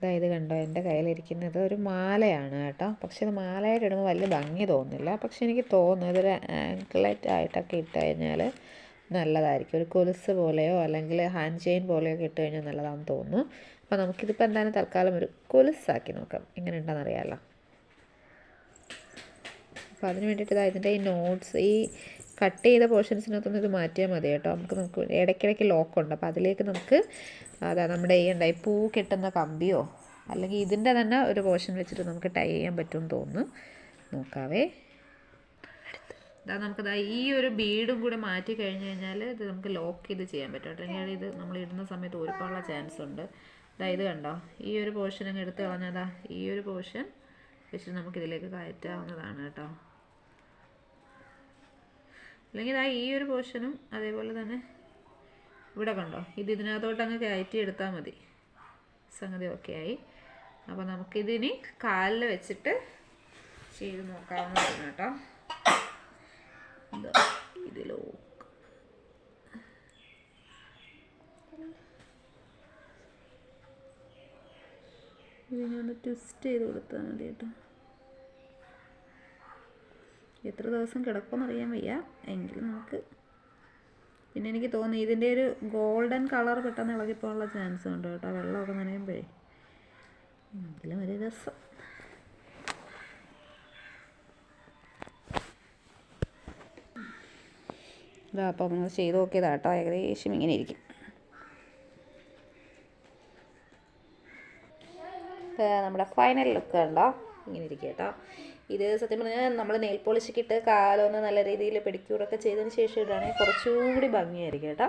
അതായത് കണ്ടോ എന്റെ കയ്യിലിരിക്കുന്നത് ഒരു മാലയാണ് കേട്ടോ. പക്ഷെ ഇത് മാലയായിട്ട് ഇടുമ്പോൾ വലിയ ഭംഗി തോന്നുന്നില്ല. പക്ഷെ എനിക്ക് തോന്നുന്നു ഇതൊരു ആങ്ക്ലെറ്റ് ആയിട്ടൊക്കെ ഇട്ട് കഴിഞ്ഞാൽ നല്ലതായിരിക്കും. ഒരു കൊലുസ് പോലെയോ അല്ലെങ്കിൽ ഹാൻഡ് ചെയിൻ പോലെയോ ഒക്കെ ഇട്ട് കഴിഞ്ഞാൽ നല്ലതാണെന്ന് തോന്നുന്നു. അപ്പോൾ നമുക്കിതിപ്പോൾ എന്തായാലും തൽക്കാലം ഒരു കൊലുസാക്കി നോക്കാം. എങ്ങനെ ഉണ്ടെന്ന് അറിയാമല്ലോ. അപ്പോൾ അതിന് വേണ്ടിയിട്ട് ഇതാ ഇതിന്റെ ഈ നോട്ട്സ് ഈ കട്ട് ചെയ്ത പോർഷൻസിനകത്തൊന്നും ഇത് മാറ്റിയാൽ മതി കേട്ടോ. നമുക്ക് നമുക്ക് ഇടയ്ക്കിടയ്ക്ക് ലോക്കുണ്ട് അപ്പോൾ അതിലേക്ക് നമുക്ക് അതാ നമ്മുടെ ഈ ഉണ്ടായി പൂ കെട്ടുന്ന കമ്പിയോ അല്ലെങ്കിൽ ഇതിന്റെ തന്നെ ഒരു പോർഷൻ വെച്ചിട്ട് നമുക്ക് ടൈ ചെയ്യാൻ പറ്റുമെന്ന് തോന്നുന്നു. നോക്കാവേ. ഇതാ നമുക്കതാ ഈ ഒരു ബീഡും കൂടെ മാറ്റി കഴിഞ്ഞ് കഴിഞ്ഞാൽ ഇത് നമുക്ക് ലോക്ക് ചെയ്ത് ചെയ്യാൻ പറ്റും കേട്ടോ. ഇത് നമ്മൾ ഇടുന്ന സമയത്ത് ഒരുപാടുള്ള ചാൻസ് ഉണ്ട്. ഇതാ ഇത് കണ്ടോ ഈ ഒരു പോർഷൻ അങ്ങ് എടുത്ത് കളഞ്ഞതാ ഈ ഒരു പോർഷൻ വെച്ചിട്ട് നമുക്കിതിലേക്ക് കയറ്റാവുന്നതാണ് കേട്ടോ. അല്ലെങ്കിൽ ആ ഈ ഒരു പോർഷനും അതേപോലെ തന്നെ ഇവിടെ കണ്ടോ? ഇത് ഇതിനകത്തോട്ട് അങ്ങ് കയറ്റി എടുത്താൽ മതി. സംഗതി ഓക്കെ ആയി. അപ്പോൾ നമുക്കിതിനി കാലിൽ വെച്ചിട്ട് ചെയ്ത് നോക്കാവുന്നതാണ് കേട്ടോ. ഇതാ ഇതിലോ ഇതിനൊന്ന് ട്വിസ്റ്റ് ചെയ്ത് കൊടുത്താൽ മതി കേട്ടോ. എത്ര ദിവസം കിടക്കുമെന്ന് അറിയാൻ വയ്യ. എങ്കിലും നമുക്ക് പിന്നെ എനിക്ക് തോന്നി ഇതിന്റെ ഒരു ഗോൾഡൻ കളർ പെട്ടെന്ന് ഇളകിപ്പോകാനുള്ള ചാൻസ് ഉണ്ട് കേട്ടോ. വെള്ളമൊക്കെ നനയുമ്പോഴേ. എങ്കിലും ഒരു രസം ഇതാ അപ്പം നമ്മൾ ചെയ്ത് നോക്കിയതാ കേട്ടോ. ഏകദേശം ഇങ്ങനെ ഇരിക്കും. നമ്മുടെ ഫൈനൽ ലുക്ക് കണ്ടോ. ഇങ്ങനെ ഇരിക്കുക കേട്ടോ. ഇത് സത്യം പറഞ്ഞാൽ നമ്മൾ നെയിൽ പോളിഷൊക്കെ ഇട്ട് കാലൊന്ന് നല്ല രീതിയിൽ പെഡിക്യൂറൊക്കെ ചെയ്തതിന് ശേഷം ഇടുകയാണെങ്കിൽ കുറച്ചുകൂടി ഭംഗിയായിരിക്കും കേട്ടോ.